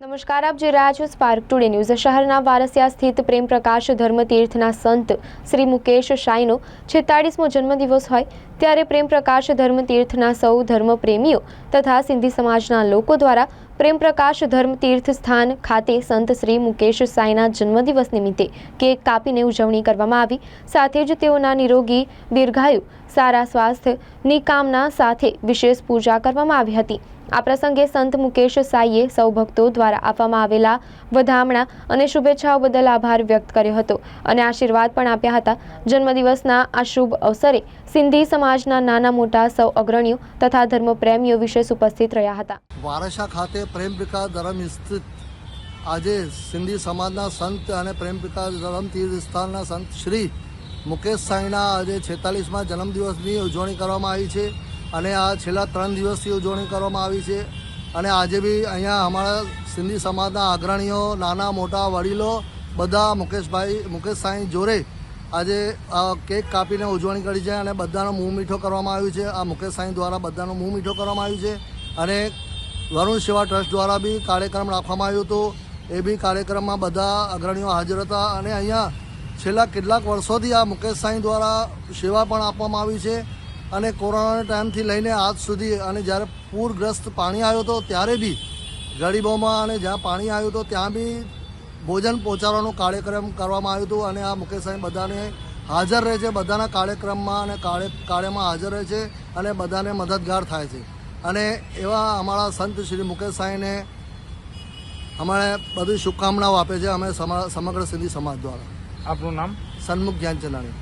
નમસ્કાર, આપ જોઈ રહ્યા છો સ્પાર્ક ટુડે ન્યૂઝ શહેરના વારસિયા સ્થિત પ્રેમ પ્રકાશ ધર્મતીર્થના સંત શ્રી મુકેશ શાહીનો છેતાળીસમો જન્મદિવસ હોય ત્યારે પ્રેમ પ્રકાશ ધર્મતીર્થના સૌ ધર્મપ્રેમીઓ તથા સિંધી સમાજના લોકો દ્વારા પ્રેમ પ્રકાશ ધર્મતીર્થ સ્થાન ખાતે સંત શ્રી મુકેશ સાંઈના જન્મદિવસ નિમિત્તે કેક કાપીને ઉજવણી કરવામાં આવી. સાથે જ તેઓના નિરોગી દીર્ઘાયુ, સારા સ્વાસ્થ્યની કામના સાથે વિશેષ પૂજા કરવામાં આવી હતી. આ પ્રસંગે સંત મુકેશ સાઈએ સૌ ભક્તો દ્વારા આપવામાં આવેલા વધામણા અને શુભેચ્છાઓ બદલ આભાર વ્યક્ત કર્યો હતો અને આશીર્વાદ પણ આપ્યા હતા. જન્મદિવસના આ શુભ અવસરે સિંધી સમાજના નાના મોટા સૌ અગ્રણીઓ તથા ધર્મપ્રેમીઓ વિશેષ ઉપસ્થિત રહ્યા હતા. વારસા ખાતે પ્રેમ પ્રકાશ ધરમ સ્થિત. આજે સિંધી સમાજના સંત અને પ્રેમ પ્રકાશ ધરમ તીર્થ સ્થાનના સંત શ્રી મુકેશ સાંઈના આજે છેતાલીસમાં જન્મદિવસની ઉજવણી કરવામાં આવી છે અને આ છેલ્લા ત્રણ દિવસથી ઉજવણી કરવામાં આવી છે. અને આજે બી અહીંયા અમારા સિંધી સમાજના અગ્રણીઓ, નાના, મોટા વડીલો બધા મુકેશભાઈ, મુકેશ સાંઈ જોડે આજે કેક કાપીને ઉજવણી કરી છે અને બધાનો મુંહ મીઠો કરવામાં આવ્યું છે. આ મુકેશ સાંઈ દ્વારા બધાનો મુંહ મીઠો કરવામાં આવ્યું છે. અને વરુણ સેવા ટ્રસ્ટ દ્વારા બી કાર્યક્રમ રાખવામાં આવ્યો હતો. એ બી કાર્યક્રમમાં બધા અગ્રણીઓ હાજર હતા અને અહીંયા છેલ્લા કેટલાક વર્ષોથી આ મુકેશ સાંઈ દ્વારા સેવા પણ આપવામાં આવી છે અને કોરોનાના ટાઈમથી લઈને આજ સુધી અને જ્યારે પૂરગ્રસ્ત પાણી આવ્યો હતો ત્યારે બી ગરીબોમાં અને જ્યાં પાણી આવ્યું હતું ત્યાં બી ભોજન પહોંચાડવાનો કાર્યક્રમ કરવામાં આવ્યો હતો અને આ મુકેશ સાંઈ બધાને હાજર રહે છે, બધાના કાર્યક્રમમાં અને કાર્ય કાર્યમાં હાજર રહે છે અને બધાને મદદગાર થાય છે. અને એવા અમારા સંત શ્રી મુકેશ સાંઈને અમારે બધી શુભકામનાઓ આપે છે અમે સમા- સમગ્ર સિંધી સમાજ દ્વારા. આપનું નામ? સન્મુખ જ્ઞાનચંદાણી